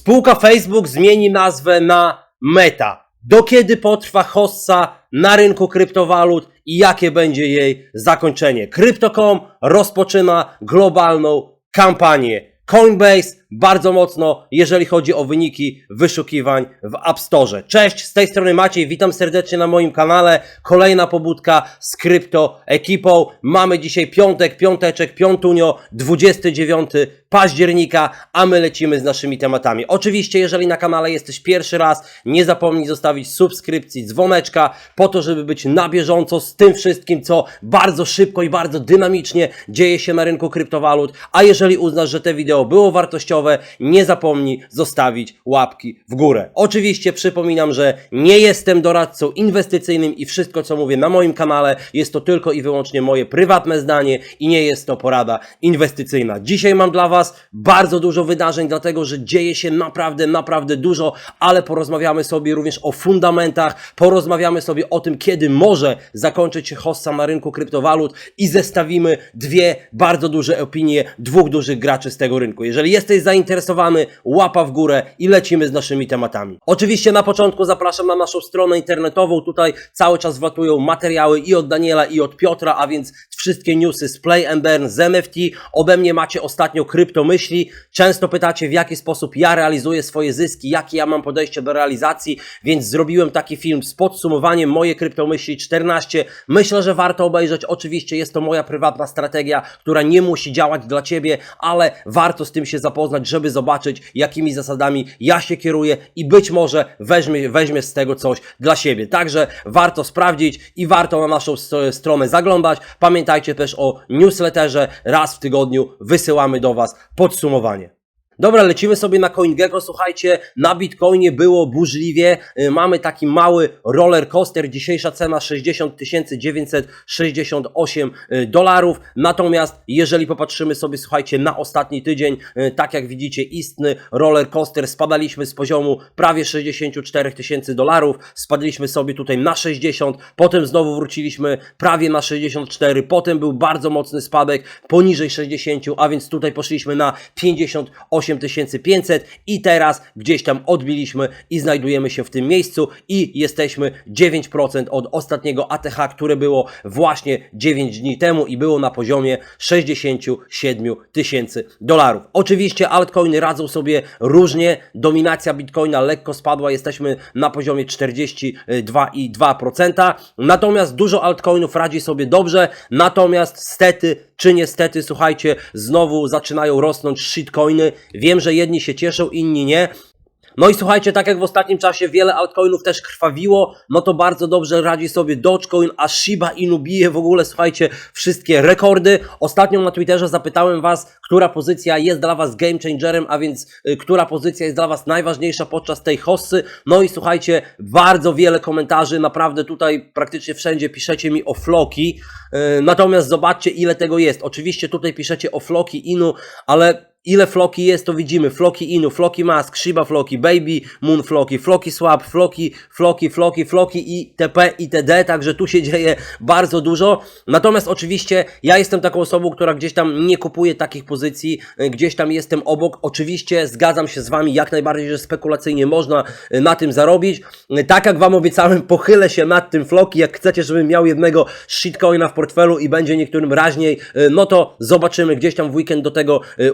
Spółka Facebook zmieni nazwę na Meta. Do kiedy potrwa hossa na rynku kryptowalut i jakie będzie jej zakończenie? Crypto.com rozpoczyna globalną kampanię. Coinbase bardzo mocno, jeżeli chodzi o wyniki wyszukiwań w App Store. Cześć, z tej strony Maciej, witam serdecznie na moim kanale. Kolejna pobudka z krypto ekipą. Mamy dzisiaj piątek, piąteczek, piątunio, 29 października, a my lecimy z naszymi tematami. Oczywiście, jeżeli na kanale jesteś pierwszy raz, nie zapomnij zostawić subskrypcji, dzwoneczka, po to, żeby być na bieżąco z tym wszystkim, co bardzo szybko i bardzo dynamicznie dzieje się na rynku kryptowalut. A jeżeli uznasz, że te wideo było wartościowe, nie zapomnij zostawić łapki w górę. Oczywiście przypominam, że nie jestem doradcą inwestycyjnym i wszystko, co mówię na moim kanale, jest to tylko i wyłącznie moje prywatne zdanie i nie jest to porada inwestycyjna. Dzisiaj mam dla Was bardzo dużo wydarzeń, dlatego że dzieje się naprawdę, naprawdę dużo, ale porozmawiamy sobie również o fundamentach, porozmawiamy sobie o tym, kiedy może zakończyć się hossa na rynku kryptowalut i zestawimy dwie bardzo duże opinie dwóch dużych graczy z tego rynku. Jeżeli jesteś zainteresowany, łapa w górę i lecimy z naszymi tematami. Oczywiście na początku zapraszam na naszą stronę internetową. Tutaj cały czas wlatują materiały i od Daniela, i od Piotra, a więc wszystkie newsy z Play and Burn, z NFT. Ode mnie macie ostatnio kryptomyśli. Często pytacie, w jaki sposób ja realizuję swoje zyski, jakie ja mam podejście do realizacji, więc zrobiłem taki film z podsumowaniem moje kryptomyśli 14. Myślę, że warto obejrzeć. Oczywiście jest to moja prywatna strategia, która nie musi działać dla Ciebie, ale warto z tym się zapoznać, żeby zobaczyć, jakimi zasadami ja się kieruję i być może weźmie, weźmie z tego coś dla siebie. Także warto sprawdzić i warto na naszą st- stronę zaglądać. Pamiętajcie też o newsletterze. Raz w tygodniu wysyłamy do Was podsumowanie. Dobra, lecimy sobie na CoinGecko. Słuchajcie, na Bitcoinie było burzliwie. Y, Mamy taki mały roller coaster. Dzisiejsza cena 60 968 y, dolarów. Natomiast jeżeli popatrzymy sobie, słuchajcie, na ostatni tydzień, y, tak jak widzicie, istny roller coaster. Spadaliśmy z poziomu prawie 64 tysięcy dolarów. Spadliśmy sobie tutaj na 60, potem znowu wróciliśmy prawie na 64, potem był bardzo mocny spadek poniżej 60, a więc tutaj poszliśmy na 58 500 i teraz gdzieś tam odbiliśmy i znajdujemy się w tym miejscu i jesteśmy 9% od ostatniego ATH, które było właśnie 9 dni temu i było na poziomie 67 tysięcy dolarów. Oczywiście altcoiny radzą sobie różnie, dominacja Bitcoina lekko spadła, jesteśmy na poziomie 42,2%, natomiast dużo altcoinów radzi sobie dobrze, natomiast stety czy niestety, słuchajcie, znowu zaczynają rosnąć shitcoiny. Wiem, że jedni się cieszą, inni nie. No i słuchajcie, tak jak w ostatnim czasie wiele altcoinów też krwawiło, no to bardzo dobrze radzi sobie Dogecoin, a Shiba Inu bije w ogóle, słuchajcie, wszystkie rekordy. Ostatnio na Twitterze zapytałem Was, która pozycja jest dla Was game changerem, a więc y, która pozycja jest dla Was najważniejsza podczas tej hossy. No i słuchajcie, bardzo wiele komentarzy, naprawdę tutaj praktycznie wszędzie piszecie mi o Floki. Y, natomiast zobaczcie ile tego jest. Oczywiście tutaj piszecie o Floki Inu, ale Ile floki jest, to widzimy. Floki Inu, Floki Mask, Shiba Floki, Baby Moon Floki, Floki Swap, Floki, Floki, Floki, Floki itp. itd. Także tu się dzieje bardzo dużo. Natomiast oczywiście ja jestem taką osobą, która gdzieś tam nie kupuje takich pozycji, gdzieś tam jestem obok. Oczywiście zgadzam się z Wami jak najbardziej, że spekulacyjnie można y, na tym zarobić. Y, Tak jak Wam obiecałem, pochylę się nad tym Floki. Jak chcecie, żebym miał jednego shitcoina w portfelu i będzie niektórym raźniej, y, no to zobaczymy gdzieś tam w weekend do tego y,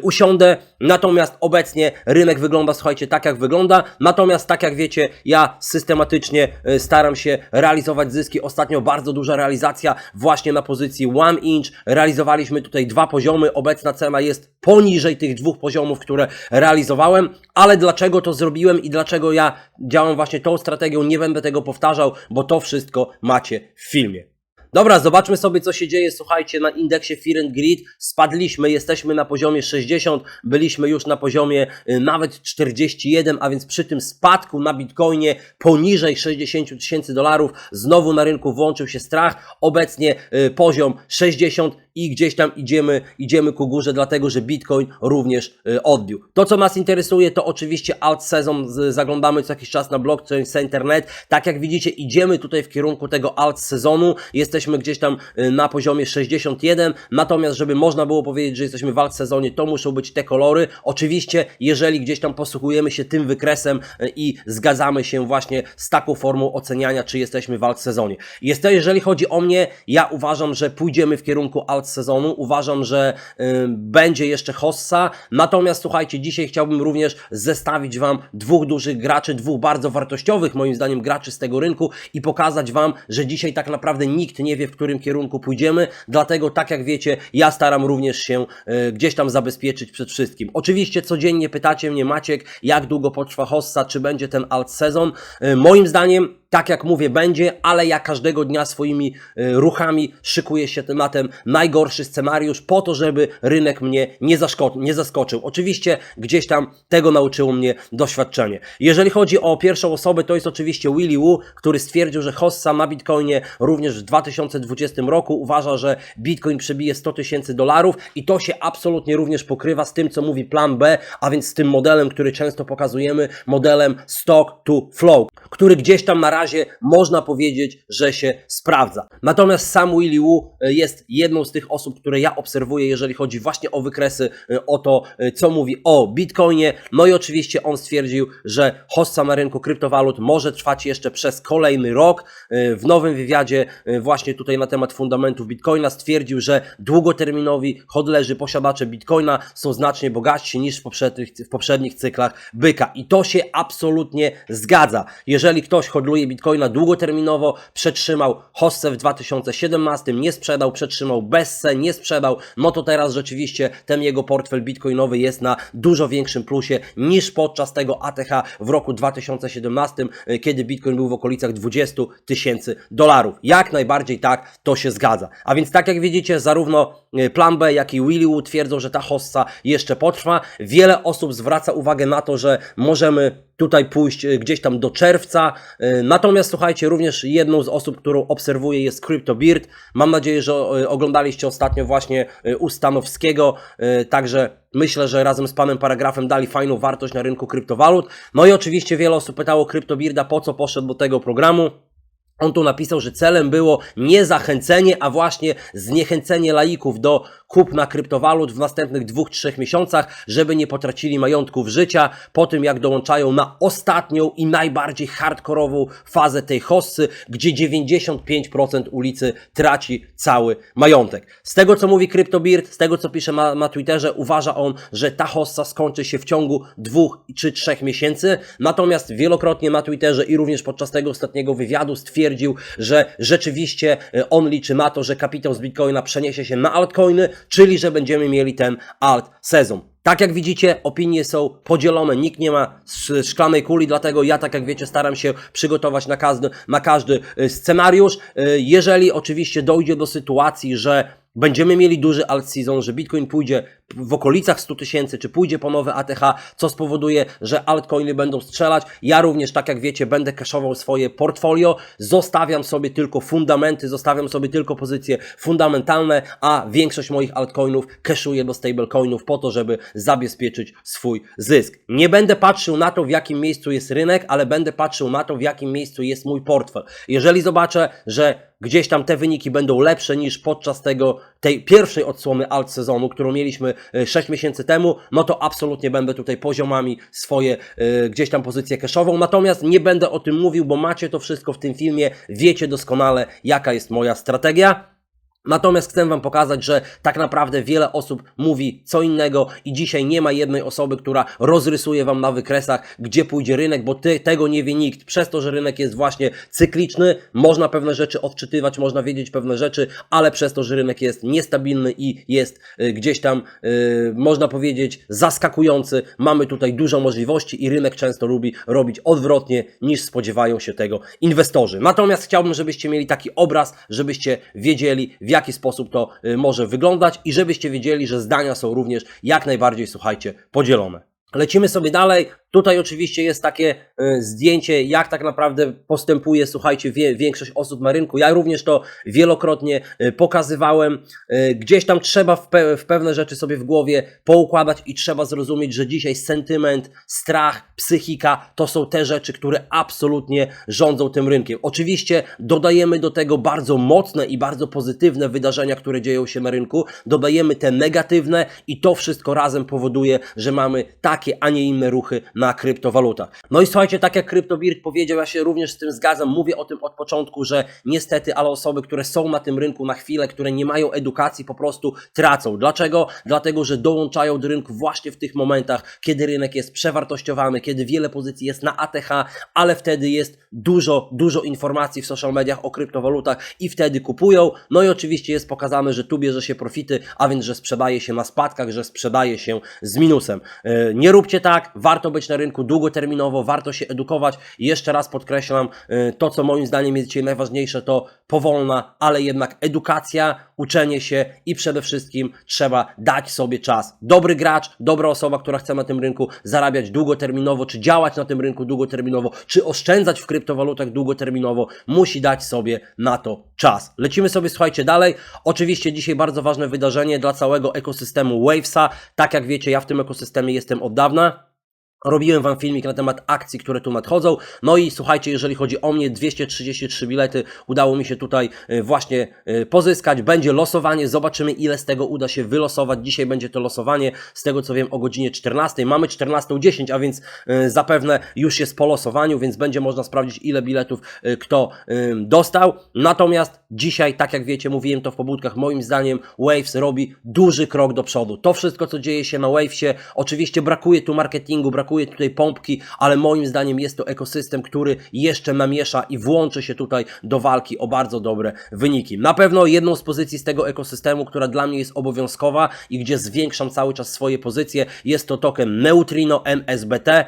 Natomiast obecnie rynek wygląda, słuchajcie, tak jak wygląda. Natomiast tak jak wiecie, ja systematycznie y, staram się realizować zyski. Ostatnio bardzo duża realizacja właśnie na pozycji one inch. Realizowaliśmy tutaj dwa poziomy. Obecna cena jest poniżej tych dwóch poziomów, które realizowałem. Ale dlaczego to zrobiłem i dlaczego ja działam właśnie tą strategią, nie będę tego powtarzał, bo to wszystko macie w filmie. Dobra, zobaczmy sobie, co się dzieje. Słuchajcie, na indeksie Fear and Greed spadliśmy, jesteśmy na poziomie 60, byliśmy już na poziomie y, nawet 41, a więc przy tym spadku na Bitcoinie poniżej 60 tysięcy dolarów, znowu na rynku włączył się strach. Obecnie y, poziom 60 i gdzieś tam idziemy, idziemy ku górze, dlatego że Bitcoin również y, odbił. To, co nas interesuje, to oczywiście alt sezon. Zaglądamy co jakiś czas na blockchain internet. Tak jak widzicie, idziemy tutaj w kierunku tego alt sezonu. Jesteśmy gdzieś tam y, na poziomie 61. Natomiast, żeby można było powiedzieć, że jesteśmy w alt sezonie, to muszą być te kolory. Oczywiście, jeżeli gdzieś tam posługujemy się tym wykresem y, i zgadzamy się właśnie z taką formą oceniania, czy jesteśmy w alt sezonie. Jest to, jeżeli chodzi o mnie, ja uważam, że pójdziemy w kierunku alt sezonu. Uważam, że y, będzie jeszcze Hossa. Natomiast słuchajcie, dzisiaj chciałbym również zestawić Wam dwóch dużych graczy, dwóch bardzo wartościowych moim zdaniem graczy z tego rynku i pokazać Wam, że dzisiaj tak naprawdę nikt nie wie, w którym kierunku pójdziemy. Dlatego, tak jak wiecie, ja staram również się y, gdzieś tam zabezpieczyć przed wszystkim. Oczywiście codziennie pytacie mnie, Maciek, jak długo potrwa Hossa, czy będzie ten alt sezon. Y, moim zdaniem tak jak mówię, będzie, ale ja każdego dnia swoimi y, ruchami szykuję się tematem najgorszy scenariusz po to, żeby rynek mnie nie, zaszko- nie zaskoczył. Oczywiście gdzieś tam tego nauczyło mnie doświadczenie. Jeżeli chodzi o pierwszą osobę, to jest oczywiście Willy Wu, który stwierdził, że Hossa na Bitcoinie również w 2020 roku uważa, że Bitcoin przebije 100 tysięcy dolarów i to się absolutnie również pokrywa z tym, co mówi plan B, a więc z tym modelem, który często pokazujemy, modelem stock to flow, który gdzieś tam na razie można powiedzieć, że się sprawdza. Natomiast sam Willy Wu e, jest jedną z tych osób, które ja obserwuję, jeżeli chodzi właśnie o wykresy, e, o to, e, co mówi o Bitcoinie. No i oczywiście on stwierdził, że hossa na rynku kryptowalut może trwać jeszcze przez kolejny rok. W nowym wywiadzie właśnie tutaj na temat fundamentów Bitcoina stwierdził, że długoterminowi hodlerzy, posiadacze Bitcoina są znacznie bogatsi niż w poprzednich, w poprzednich cyklach byka. I to się absolutnie zgadza. Jeżeli ktoś hodluje Bitcoina długoterminowo, przetrzymał hossę w 2017, nie sprzedał, przetrzymał Bessę, nie sprzedał, no to teraz rzeczywiście ten jego portfel bitcoinowy jest na dużo większym plusie niż podczas tego ATH w roku 2017, y, kiedy Bitcoin był w okolicach 20 tysięcy dolarów. Jak najbardziej tak, to się zgadza. A więc tak jak widzicie, zarówno y, Plan B, jak i Willy Wu twierdzą, że ta hossa jeszcze potrwa. Wiele osób zwraca uwagę na to, że możemy tutaj pójść y, gdzieś tam do czerwca. Y, Natomiast słuchajcie, również jedną z osób, którą obserwuję jest CryptoBeard. Mam nadzieję, że y, oglądaliście ostatnio właśnie u Stanowskiego, także myślę, że razem z panem paragrafem dali fajną wartość na rynku kryptowalut. No i oczywiście wiele osób pytało CryptoBearda, po co poszedł do tego programu. On tu napisał, że celem było nie zachęcenie, a właśnie zniechęcenie laików do kupna kryptowalut w następnych dwóch, trzech miesiącach, żeby nie potracili majątków życia po tym, jak dołączają na ostatnią i najbardziej hardkorową fazę tej hossy, gdzie 95% ulicy traci cały majątek. Z tego, co mówi CryptoBeard, z tego, co pisze na, na Twitterze, uważa on, że ta hossa skończy się w ciągu dwóch czy trzech miesięcy, natomiast wielokrotnie na Twitterze i również podczas tego ostatniego wywiadu stwierdził, że rzeczywiście e, on liczy na to, że kapitał z Bitcoina przeniesie się na altcoiny, czyli że będziemy mieli ten alt sezon. Tak jak widzicie, opinie są podzielone, nikt nie ma sz- szklanej kuli, dlatego ja, tak jak wiecie, staram się przygotować na każdy, na każdy y, scenariusz. Y, Jeżeli oczywiście dojdzie do sytuacji, że będziemy mieli duży alt season, że Bitcoin pójdzie w okolicach 100 tysięcy, czy pójdzie po nowe ATH, co spowoduje, że altcoiny będą strzelać. Ja również, tak jak wiecie, będę cashował swoje portfolio, zostawiam sobie tylko fundamenty, zostawiam sobie tylko pozycje fundamentalne, a większość moich altcoinów cashuję do stablecoinów po to, żeby zabezpieczyć swój zysk. Nie będę patrzył na to, w jakim miejscu jest rynek, ale będę patrzył na to, w jakim miejscu jest mój portfel. Jeżeli zobaczę, że gdzieś tam te wyniki będą lepsze niż podczas tego, tej pierwszej odsłony alt sezonu, którą mieliśmy 6 miesięcy temu, no to absolutnie będę tutaj poziomami swoje e, gdzieś tam pozycję cashową. Natomiast nie będę o tym mówił, bo macie to wszystko w tym filmie, wiecie doskonale, jaka jest moja strategia. Natomiast chcę Wam pokazać, że tak naprawdę wiele osób mówi co innego i dzisiaj nie ma jednej osoby, która rozrysuje Wam na wykresach, gdzie pójdzie rynek, bo ty, tego nie wie nikt. Przez to, że rynek jest właśnie cykliczny, można pewne rzeczy odczytywać, można wiedzieć pewne rzeczy, ale przez to, że rynek jest niestabilny i jest y, gdzieś tam, y, można powiedzieć, zaskakujący, mamy tutaj dużo możliwości i rynek często lubi robić odwrotnie niż spodziewają się tego inwestorzy. Natomiast chciałbym, żebyście mieli taki obraz, żebyście wiedzieli, w jaki sposób to y, może wyglądać i żebyście wiedzieli, że zdania są również jak najbardziej, słuchajcie, podzielone. Lecimy sobie dalej. Tutaj oczywiście jest takie e, zdjęcie, jak tak naprawdę postępuje, słuchajcie, wie, większość osób na rynku. Ja również to wielokrotnie e, pokazywałem. E, Gdzieś tam trzeba w, pe w pewne rzeczy sobie w głowie poukładać i trzeba zrozumieć, że dzisiaj sentyment, strach, psychika to są te rzeczy, które absolutnie rządzą tym rynkiem. Oczywiście dodajemy do tego bardzo mocne i bardzo pozytywne wydarzenia, które dzieją się na rynku, dodajemy te negatywne i to wszystko razem powoduje, że mamy takie, a nie inne ruchy na kryptowalutach. No i słuchajcie, tak jak CryptoBird powiedział, ja się również z tym zgadzam, mówię o tym od początku, że niestety, ale osoby, które są na tym rynku na chwilę, które nie mają edukacji, po prostu tracą. Dlaczego? Dlatego, że dołączają do rynku właśnie w tych momentach, kiedy rynek jest przewartościowany, kiedy wiele pozycji jest na ATH, ale wtedy jest dużo, dużo informacji w social mediach o kryptowalutach i wtedy kupują. No i oczywiście jest pokazane, że tu bierze się profity, a więc, że sprzedaje się na spadkach, że sprzedaje się z minusem. Yy, Nie róbcie tak, warto być na rynku długoterminowo, warto się edukować i jeszcze raz podkreślam, yy, to co moim zdaniem jest dzisiaj najważniejsze, to powolna, ale jednak edukacja, uczenie się i przede wszystkim trzeba dać sobie czas. Dobry gracz, dobra osoba, która chce na tym rynku zarabiać długoterminowo, czy działać na tym rynku długoterminowo, czy oszczędzać w kryptowalutach długoterminowo, musi dać sobie na to czas. Lecimy sobie, słuchajcie, dalej. Oczywiście dzisiaj bardzo ważne wydarzenie dla całego ekosystemu Wavesa. Tak jak wiecie, ja w tym ekosystemie jestem od dawna. Robiłem Wam filmik na temat akcji, które tu nadchodzą. No i słuchajcie, jeżeli chodzi o mnie, 233 bilety udało mi się tutaj y, właśnie y, pozyskać. Będzie losowanie, zobaczymy ile z tego uda się wylosować. Dzisiaj będzie to losowanie, z tego co wiem, o godzinie 14. Mamy 14.10, a więc y, zapewne już jest po losowaniu, więc będzie można sprawdzić ile biletów kto dostał. Natomiast dzisiaj, tak jak wiecie, mówiłem to w pobudkach, moim zdaniem Waves robi duży krok do przodu. To wszystko, co dzieje się na Wavesie, oczywiście brakuje tu marketingu, brakuje tutaj pompki, ale moim zdaniem jest to ekosystem, który jeszcze namiesza i włączy się tutaj do walki o bardzo dobre wyniki. Na pewno jedną z pozycji z tego ekosystemu, która dla mnie jest obowiązkowa i gdzie zwiększam cały czas swoje pozycje, jest to token Neutrino MSBT.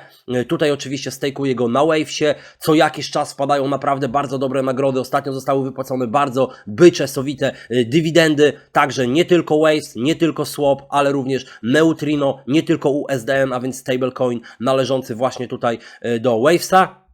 Tutaj oczywiście stejkuję go na Wavesie. Co jakiś czas wpadają naprawdę bardzo dobre nagrody. Ostatnio zostały wypłacone bardzo bycze, sowite y, dywidendy. Także nie tylko Waves, nie tylko Swap, ale również Neutrino, nie tylko USDN, a więc stablecoin należący właśnie tutaj y, do Wavesa.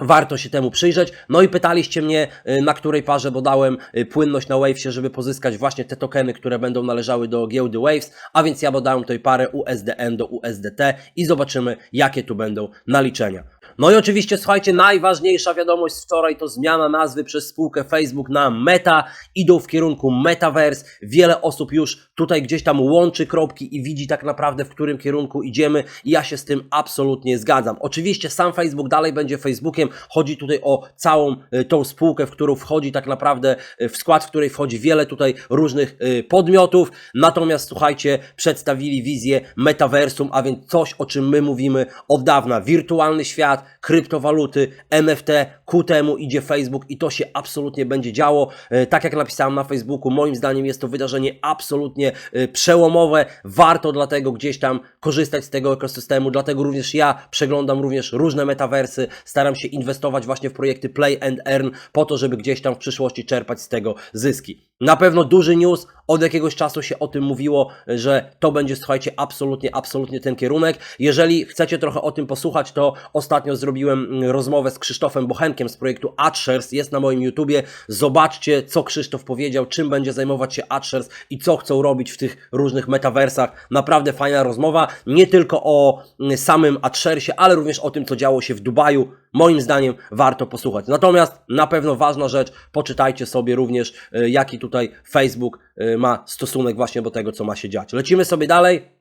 Warto się temu przyjrzeć. No i pytaliście mnie, y, na której parze dodałem y, płynność na Wavesie, żeby pozyskać właśnie te tokeny, które będą należały do giełdy Waves, a więc ja dodałem tutaj parę USDN do USDT i zobaczymy, jakie tu będą naliczenia. No i oczywiście, słuchajcie, najważniejsza wiadomość z wczoraj to zmiana nazwy przez spółkę Facebook na Meta. Idą w kierunku Metaverse. Wiele osób już tutaj gdzieś tam łączy kropki i widzi tak naprawdę, w którym kierunku idziemy i ja się z tym absolutnie zgadzam. Oczywiście sam Facebook dalej będzie Facebookiem. Chodzi tutaj o całą y, tą spółkę, w którą wchodzi tak naprawdę, y, w skład, w której wchodzi wiele tutaj różnych y, podmiotów. Natomiast słuchajcie, przedstawili wizję metaversum, a więc coś, o czym my mówimy od dawna. Wirtualny świat, kryptowaluty, NFT, ku temu idzie Facebook i to się absolutnie będzie działo. E, Tak jak napisałem na Facebooku, moim zdaniem jest to wydarzenie absolutnie e, przełomowe. Warto dlatego gdzieś tam korzystać z tego ekosystemu, dlatego również ja przeglądam również różne metaversy, staram się inwestować właśnie w projekty Play and Earn po to, żeby gdzieś tam w przyszłości czerpać z tego zyski. Na pewno duży news, od jakiegoś czasu się o tym mówiło, że to będzie, słuchajcie, absolutnie, absolutnie ten kierunek. Jeżeli chcecie trochę o tym posłuchać, to ostatnio zrobiłem mm, rozmowę z Krzysztofem Bochenkiem z projektu AdShares, jest na moim YouTubie. Zobaczcie, co Krzysztof powiedział, czym będzie zajmować się AdShares i co chcą robić w tych różnych metaversach. Naprawdę fajna rozmowa, nie tylko o mm, samym AdSharesie, ale również o tym, co działo się w Dubaju. Moim zdaniem warto posłuchać. Natomiast na pewno ważna rzecz, poczytajcie sobie również, y, jaki tutaj Facebook y, ma stosunek właśnie do tego, co ma się dziać. Lecimy sobie dalej.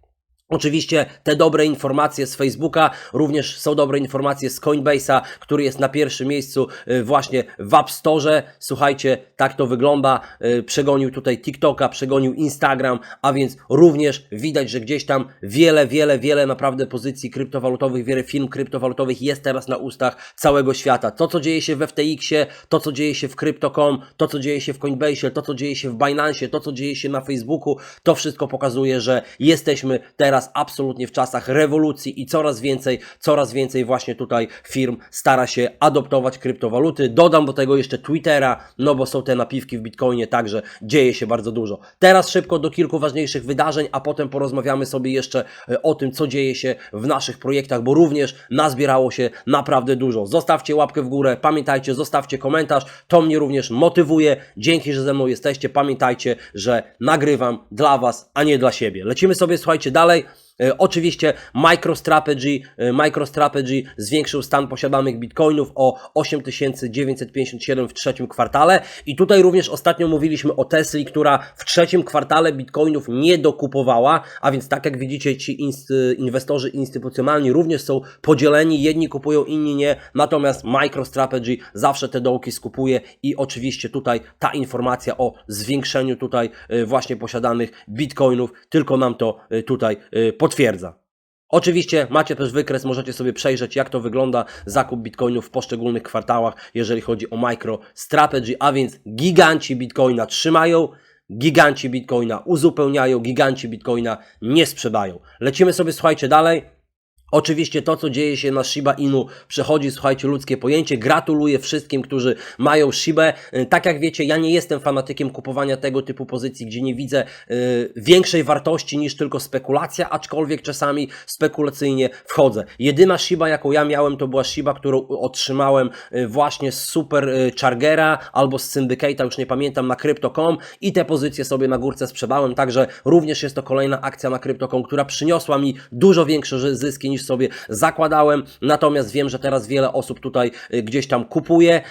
Oczywiście te dobre informacje z Facebooka, również są dobre informacje z Coinbase'a, który jest na pierwszym miejscu y, właśnie w App Store. Słuchajcie, tak to wygląda. Y, Przegonił tutaj TikToka, przegonił Instagram, a więc również widać, że gdzieś tam wiele, wiele, wiele naprawdę pozycji kryptowalutowych, wiele firm kryptowalutowych jest teraz na ustach całego świata. To, co dzieje się w FTX-ie, to, co dzieje się w Crypto.com, to, co dzieje się w Coinbase'ie, to, co dzieje się w Binance'ie, to, co dzieje się na Facebooku, to wszystko pokazuje, że jesteśmy teraz teraz absolutnie w czasach rewolucji i coraz więcej, coraz więcej właśnie tutaj firm stara się adoptować kryptowaluty. Dodam do tego jeszcze Twittera, no bo są te napiwki w Bitcoinie, także dzieje się bardzo dużo. Teraz szybko do kilku ważniejszych wydarzeń, a potem porozmawiamy sobie jeszcze e, o tym, co dzieje się w naszych projektach, bo również nazbierało się naprawdę dużo. Zostawcie łapkę w górę, pamiętajcie, zostawcie komentarz, to mnie również motywuje. Dzięki, że ze mną jesteście. Pamiętajcie, że nagrywam dla Was, a nie dla siebie. Lecimy sobie, słuchajcie, dalej. E, Oczywiście MicroStrategy, e, MicroStrategy zwiększył stan posiadanych bitcoinów o 8957 w trzecim kwartale. I tutaj również ostatnio mówiliśmy o Tesli, która w trzecim kwartale bitcoinów nie dokupowała, a więc tak jak widzicie ci inst- inwestorzy instytucjonalni również są podzieleni, jedni kupują, inni nie, natomiast MicroStrategy zawsze te dołki skupuje. I oczywiście tutaj ta informacja o zwiększeniu tutaj e, właśnie posiadanych bitcoinów. Tylko nam to e, tutaj e, potwierdza. Oczywiście macie też wykres, możecie sobie przejrzeć, jak to wygląda zakup bitcoinów w poszczególnych kwartałach, jeżeli chodzi o MicroStrategy, a więc giganci bitcoina trzymają, giganci bitcoina uzupełniają, giganci bitcoina nie sprzedają. Lecimy sobie, słuchajcie, dalej. Oczywiście to, co dzieje się na Shiba Inu, przechodzi, słuchajcie, ludzkie pojęcie. Gratuluję wszystkim, którzy mają Shibę. Y, Tak jak wiecie, ja nie jestem fanatykiem kupowania tego typu pozycji, gdzie nie widzę y, większej wartości niż tylko spekulacja, aczkolwiek czasami spekulacyjnie wchodzę. Jedyna Shiba, jaką ja miałem, to była Shiba, którą otrzymałem y, właśnie z Super y, Chargera albo z Syndicate'a, już nie pamiętam, na Crypto.com i te pozycje sobie na górce sprzedałem, także również jest to kolejna akcja na Crypto.com, która przyniosła mi dużo większe zy- zyski niż sobie zakładałem, natomiast wiem, że teraz wiele osób tutaj y, gdzieś tam kupuje.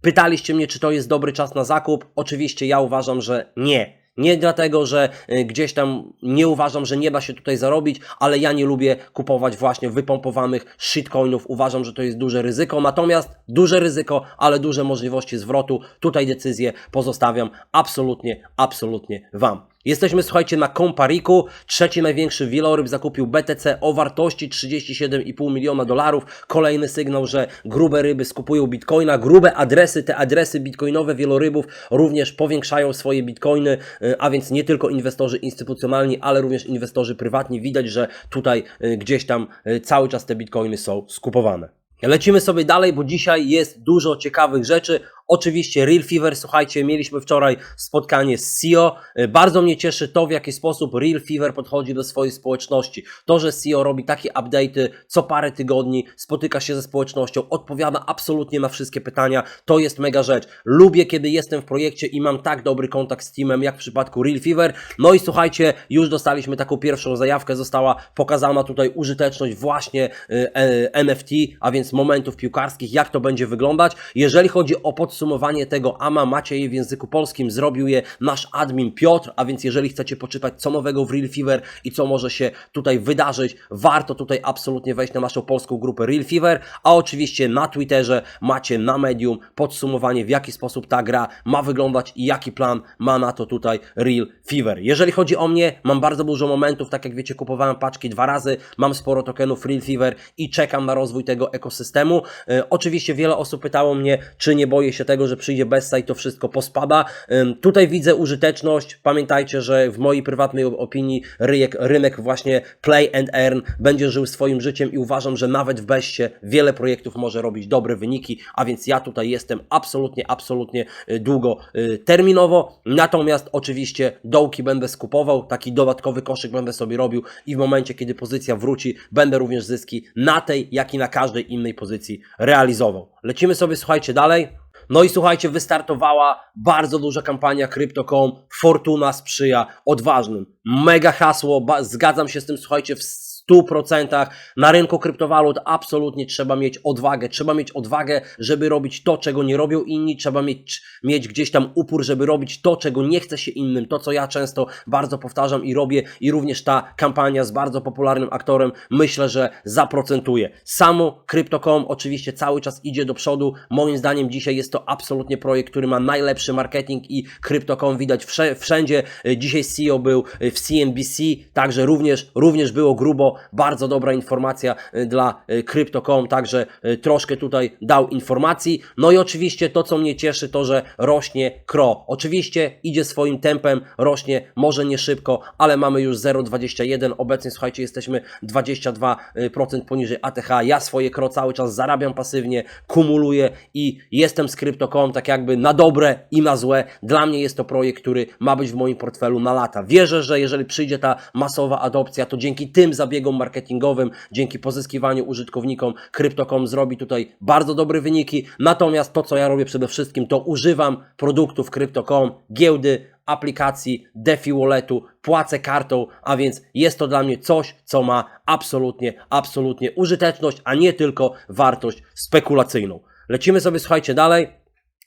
Pytaliście mnie, czy to jest dobry czas na zakup. Oczywiście ja uważam, że nie. Nie dlatego, że y, gdzieś tam nie uważam, że nie da się tutaj zarobić, ale ja nie lubię kupować właśnie wypompowanych shitcoinów. Uważam, że to jest duże ryzyko. Natomiast duże ryzyko, ale duże możliwości zwrotu. Tutaj decyzję pozostawiam absolutnie, absolutnie Wam. Jesteśmy, słuchajcie, na Kompariku. Trzeci największy wieloryb zakupił BTC o wartości 37,5 miliona dolarów. Kolejny sygnał, że grube ryby skupują bitcoina. Grube adresy, te adresy bitcoinowe wielorybów również powiększają swoje bitcoiny, y, a więc nie tylko inwestorzy instytucjonalni, ale również inwestorzy prywatni. Widać, że tutaj y, gdzieś tam y, cały czas te bitcoiny są skupowane. Lecimy sobie dalej, bo dzisiaj jest dużo ciekawych rzeczy. Oczywiście Real Fever, słuchajcie, mieliśmy wczoraj spotkanie z CEO. Y, Bardzo mnie cieszy to, w jaki sposób Real Fever podchodzi do swojej społeczności. To, że CEO robi takie update'y co parę tygodni, spotyka się ze społecznością, odpowiada absolutnie na wszystkie pytania, to jest mega rzecz. Lubię, kiedy jestem w projekcie i mam tak dobry kontakt z teamem, jak w przypadku Real Fever. No i słuchajcie, już dostaliśmy taką pierwszą zajawkę, została pokazana tutaj użyteczność właśnie y, e, NFT, a więc momentów piłkarskich, jak to będzie wyglądać. Jeżeli chodzi o podsumowanie tego AMA, macie je w języku polskim, zrobił je nasz admin Piotr, a więc jeżeli chcecie poczytać co nowego w Real Fever i co może się tutaj wydarzyć, warto tutaj absolutnie wejść na naszą polską grupę Real Fever, a oczywiście na Twitterze macie na Medium podsumowanie w jaki sposób ta gra ma wyglądać i jaki plan ma na to tutaj Real Fever. Jeżeli chodzi o mnie, mam bardzo dużo momentów, tak jak wiecie, kupowałem paczki dwa razy, mam sporo tokenów Real Fever i czekam na rozwój tego ekosystemu. E, oczywiście wiele osób pytało mnie, czy nie boję się tego, że przyjdzie Bessa i to wszystko pospada. Tutaj widzę użyteczność. Pamiętajcie, że w mojej prywatnej opinii rynek właśnie play and earn będzie żył swoim życiem i uważam, że nawet w Bessie wiele projektów może robić dobre wyniki, a więc ja tutaj jestem absolutnie, absolutnie y, długoterminowo. Natomiast oczywiście dołki będę skupował, taki dodatkowy koszyk będę sobie robił i w momencie, kiedy pozycja wróci, będę również zyski na tej, jak i na każdej innej pozycji realizował. Lecimy sobie, słuchajcie, dalej. No i słuchajcie, wystartowała bardzo duża kampania Crypto.com. Fortuna sprzyja odważnym. Mega hasło, zgadzam się z tym, słuchajcie, w 100%. Na rynku kryptowalut absolutnie trzeba mieć odwagę. Trzeba mieć odwagę, żeby robić to, czego nie robią inni. Trzeba mieć, mieć gdzieś tam upór, żeby robić to, czego nie chce się innym. To, co ja często bardzo powtarzam i robię. I również ta kampania z bardzo popularnym aktorem myślę, że zaprocentuje. Samo Crypto.com oczywiście cały czas idzie do przodu. Moim zdaniem dzisiaj jest to absolutnie projekt, który ma najlepszy marketing i Crypto.com widać wszędzie. Y, Dzisiaj CEO był y, w CNBC, także również, również było grubo. Bardzo dobra informacja y, dla y, Crypto.com, także y, troszkę tutaj dał informacji. No i oczywiście to, co mnie cieszy, to, że rośnie KRO. Oczywiście idzie swoim tempem, rośnie, może nie szybko, ale mamy już 0,21. Obecnie, słuchajcie, jesteśmy 22% poniżej ATH. Ja swoje KRO cały czas zarabiam pasywnie, kumuluję i jestem z Crypto.com tak jakby na dobre i na złe. Dla mnie jest to projekt, który ma być w moim portfelu na lata. Wierzę, że jeżeli przyjdzie ta masowa adopcja, to dzięki tym zabiegom marketingowym, dzięki pozyskiwaniu użytkownikom, Crypto.com zrobi tutaj bardzo dobre wyniki. Natomiast to, co ja robię przede wszystkim, to używam produktów Crypto.com, giełdy, aplikacji, DeFi Walletu, płacę kartą, a więc jest to dla mnie coś, co ma absolutnie, absolutnie użyteczność, a nie tylko wartość spekulacyjną. Lecimy sobie, słuchajcie, dalej.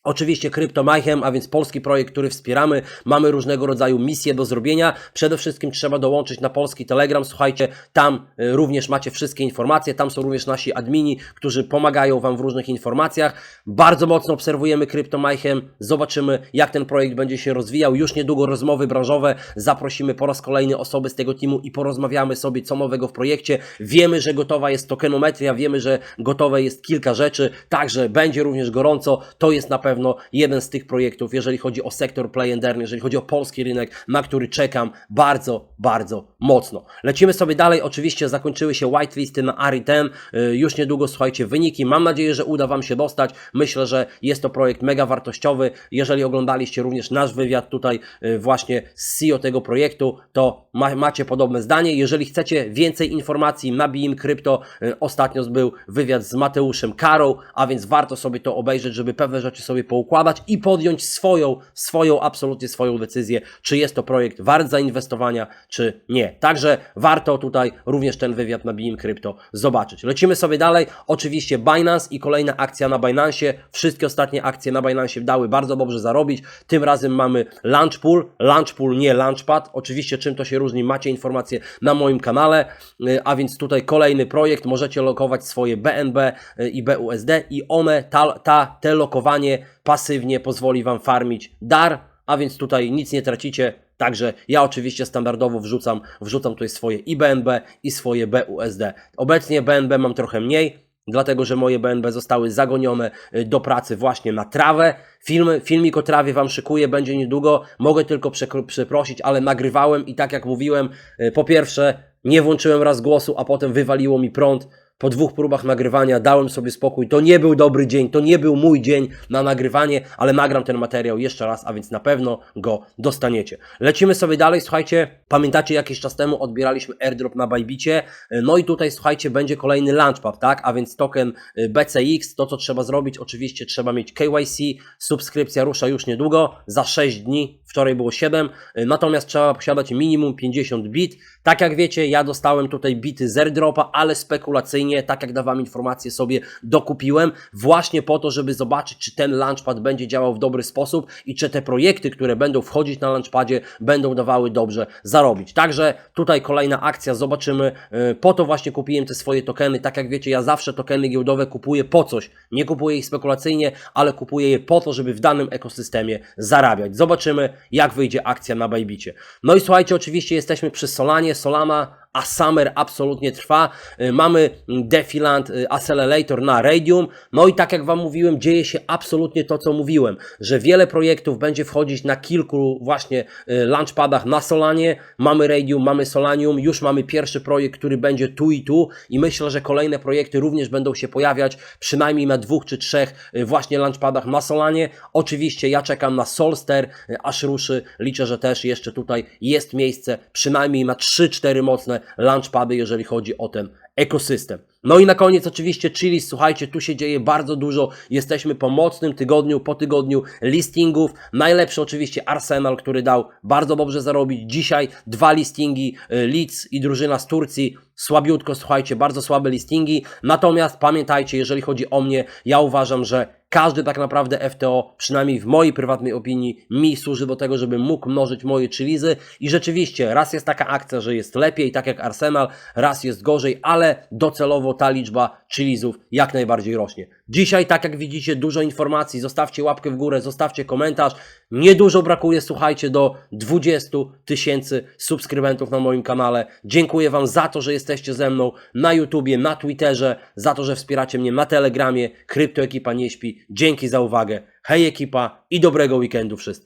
Oczywiście Crypto Mayhem, a więc polski projekt, który wspieramy. Mamy różnego rodzaju misje do zrobienia. Przede wszystkim trzeba dołączyć na polski Telegram. Słuchajcie, tam y, również macie wszystkie informacje. Tam są również nasi admini, którzy pomagają Wam w różnych informacjach. Bardzo mocno obserwujemy Crypto Mayhem. Zobaczymy, jak ten projekt będzie się rozwijał. Już niedługo rozmowy branżowe. Zaprosimy po raz kolejny osoby z tego teamu i porozmawiamy sobie, co nowego w projekcie. Wiemy, że gotowa jest tokenometria, wiemy, że gotowe jest kilka rzeczy, także będzie również gorąco. To jest na pewno jeden z tych projektów, jeżeli chodzi o sektor play and earn, jeżeli chodzi o polski rynek, na który czekam bardzo, bardzo mocno. Lecimy sobie dalej. Oczywiście zakończyły się whitelisty na ARI 10. Yy, Już niedługo słuchajcie wyniki. Mam nadzieję, że uda Wam się dostać. Myślę, że jest to projekt mega wartościowy. Jeżeli oglądaliście również nasz wywiad tutaj yy, właśnie z CEO tego projektu, to ma, macie podobne zdanie. Jeżeli chcecie więcej informacji na Beam Crypto, yy, ostatnio był wywiad z Mateuszem Karą, a więc warto sobie to obejrzeć, żeby pewne rzeczy sobie poukładać i podjąć swoją, swoją, absolutnie swoją decyzję, czy jest to projekt wart zainwestowania, czy nie. Także warto tutaj również ten wywiad na Beam Crypto zobaczyć. Lecimy sobie dalej. Oczywiście Binance i kolejna akcja na Binance. Wszystkie ostatnie akcje na Binance dały bardzo dobrze zarobić. Tym razem mamy Launchpool. Launchpool, nie Launchpad. Oczywiście czym to się różni, macie informacje na moim kanale. A więc tutaj kolejny projekt. Możecie lokować swoje BNB y, i BUSD i one, ta, ta, te lokowanie pasywnie pozwoli Wam farmić dar, a więc tutaj nic nie tracicie. Także ja oczywiście standardowo wrzucam, wrzucam tutaj swoje i BNB i swoje BUSD. Obecnie BNB mam trochę mniej, dlatego że moje BNB zostały zagonione y, do pracy właśnie na trawę. Film, filmik o trawie Wam szykuję, będzie niedługo. Mogę tylko przeprosić, ale nagrywałem i tak jak mówiłem, y, po pierwsze nie włączyłem raz głosu, a potem wywaliło mi prąd. Po dwóch próbach nagrywania dałem sobie spokój. To nie był dobry dzień, to nie był mój dzień na nagrywanie, ale nagram ten materiał jeszcze raz, a więc na pewno go dostaniecie. Lecimy sobie dalej. Słuchajcie, pamiętacie jakiś czas temu odbieraliśmy airdrop na Bajbicie. No i tutaj słuchajcie, będzie kolejny launchpad, tak? A więc token y, BCX. To co trzeba zrobić, oczywiście trzeba mieć KYC. Subskrypcja rusza już niedługo, za 6 dni. Wczoraj było 7. Y, Natomiast trzeba posiadać minimum 50 bit. Tak jak wiecie, ja dostałem tutaj bity z airdropa, ale spekulacyjnie, tak jak dawałem informacje sobie, dokupiłem właśnie po to, żeby zobaczyć, czy ten launchpad będzie działał w dobry sposób i czy te projekty, które będą wchodzić na launchpadzie, będą dawały dobrze zarobić. Także tutaj kolejna akcja, zobaczymy. Yy, Po to właśnie kupiłem te swoje tokeny. Tak jak wiecie, ja zawsze tokeny giełdowe kupuję po coś. Nie kupuję ich spekulacyjnie, ale kupuję je po to, żeby w danym ekosystemie zarabiać. Zobaczymy, jak wyjdzie akcja na Bajbicie. No i słuchajcie, oczywiście jesteśmy przy Solanie. Solana a Summer absolutnie trwa. Y, Mamy Defiland y, Accelerator na Radium. No i tak jak Wam mówiłem, dzieje się absolutnie to, co mówiłem, że wiele projektów będzie wchodzić na kilku właśnie y, launchpadach na Solanie. Mamy Radium, mamy Solanium, już mamy pierwszy projekt, który będzie tu i tu i myślę, że kolejne projekty również będą się pojawiać, przynajmniej na dwóch czy trzech właśnie launchpadach na Solanie. Oczywiście ja czekam na Solster, aż ruszy. Liczę, że też jeszcze tutaj jest miejsce przynajmniej na 3-4 mocne launchpady, jeżeli chodzi o ten ekosystem. No i na koniec oczywiście Chili's, słuchajcie, tu się dzieje bardzo dużo, jesteśmy po mocnym tygodniu, po tygodniu listingów, najlepszy oczywiście Arsenal, który dał bardzo dobrze zarobić, dzisiaj dwa listingi, y, Leeds i drużyna z Turcji, słabiutko, słuchajcie, bardzo słabe listingi, natomiast pamiętajcie, jeżeli chodzi o mnie, ja uważam, że każdy tak naprawdę FTO, przynajmniej w mojej prywatnej opinii, mi służy do tego, żebym mógł mnożyć moje chilizy i rzeczywiście raz jest taka akcja, że jest lepiej, tak jak Arsenal, raz jest gorzej, ale docelowo ta liczba chilizów jak najbardziej rośnie. Dzisiaj, tak jak widzicie, dużo informacji, zostawcie łapkę w górę, zostawcie komentarz. Niedużo brakuje, słuchajcie, do 20 tysięcy subskrybentów na moim kanale. Dziękuję Wam za to, że jesteście ze mną na YouTubie, na Twitterze, za to, że wspieracie mnie na Telegramie. Kryptoekipa nie śpi. Dzięki za uwagę. Hej ekipa i dobrego weekendu wszystkim.